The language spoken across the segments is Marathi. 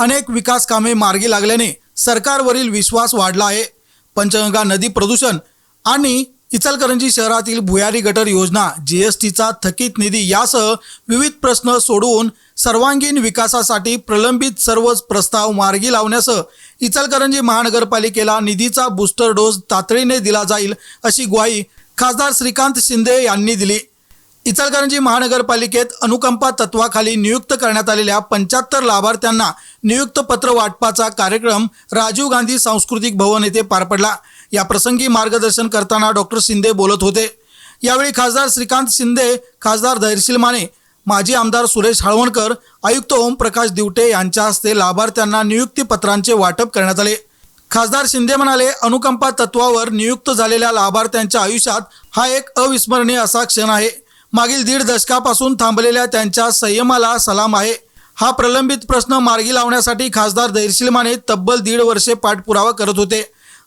अनेक विकास कामे मार्गी लागल्याने सरकारवरील विश्वास वाढला आहे. पंचगंगा नदी प्रदूषण आणि इचलकरंजी शहरातील भुयारी गटर योजना जी एस टीचा थकीत निधी यासह विविध प्रश्न सोडवून सर्वांगीण विकासासाठी प्रलंबित सर्वच प्रस्ताव मार्गी लावण्यासह इचलकरंजी महानगरपालिकेला निधीचा बूस्टर डोस तातडीने दिला जाईल अशी ग्वाही खासदार श्रीकांत शिंदे यांनी दिली. इचलकरंजी महानगरपालिकेत अनुकंपा तत्वाखाली नियुक्त करण्यात आलेल्या पंच्याहत्तर लाभार्थ्यांना नियुक्त पत्र वाटपाचा कार्यक्रम राजीव गांधी सांस्कृतिक भवन येथे पार पडला. या प्रसंगी मार्गदर्शन करताना डॉक्टर शिंदे बोलत होते. यावेळी खासदार श्रीकांत शिंदे खासदार धैर्यशील माने माजी आमदार सुरेश हळवणकर आयुक्त ओमप्रकाश दिवटे यांच्या हस्ते लाभार्थ्यांना नियुक्तीपत्रांचे वाटप करण्यात आले. खासदार शिंदे म्हणाले अनुकंपा तत्वावर नियुक्त झालेल्या लाभार्थ्यांच्या आयुष्यात हा एक अविस्मरणीय असा क्षण आहे. मागील दीड दशकापासून थांबलेल्या त्यांच्या संयमाला सलाम आहे. हा प्रलंबित प्रश्न मार्गी लावण्यासाठी खासदार धैर्यशील माने तब्बल दीड वर्षे पाठपुरावा करत होते.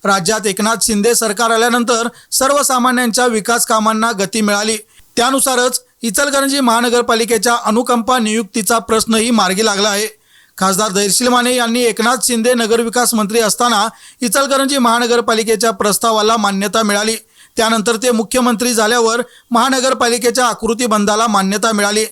राज्यात एकनाथ शिंदे सरकार आल्यानंतर सर्वसामान्यांच्या विकास कामांना गती मिळाली. त्यानुसारच इचलकरंजी महानगरपालिकेच्या अनुकंपा नियुक्तीचा प्रश्नही मार्गी लागला आहे. खासदार धैर्यशील माने यांनी एकनाथ शिंदे नगरविकास मंत्री असताना इचलकरंजी महानगरपालिकेच्या प्रस्तावाला मान्यता मिळाली. त्यानंतर ते मुख्यमंत्री झाल्यावर महानगरपालिकेच्या आकृतीबंधाला मान्यता मिळाली.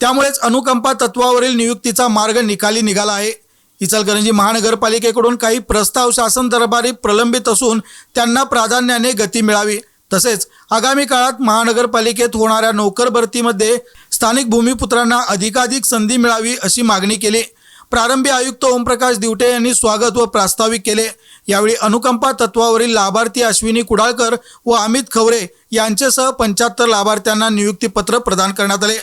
त्यामुळेच अनुकंपा तत्वावरील नियुक्तीचा मार्ग निकाली निघाला आहे. इचलकरंजी महानगरपालिकेकडून काही प्रस्ताव शासन दरबारी प्रलंबित असून त्यांना प्राधान्याने गती मिळावी. तसेच आगामी काळात महानगरपालिकेत होणाऱ्या नोकर भरतीमध्ये स्थानिक भूमिपुत्रांना अधिकाधिक संधी मिळावी अशी मागणी केली. प्रारंभी आयुक्त ओमप्रकाश दिवटे यांनी स्वागत व प्रास्ताविक केले. यावेळी अनुकंपा तत्वावरील लाभार्थी अश्विनी कुडाळकर व अमित खवरे यांच्यासह पंच्याहत्तर लाभार्थ्यांना नियुक्तीपत्र प्रदान करण्यात आले.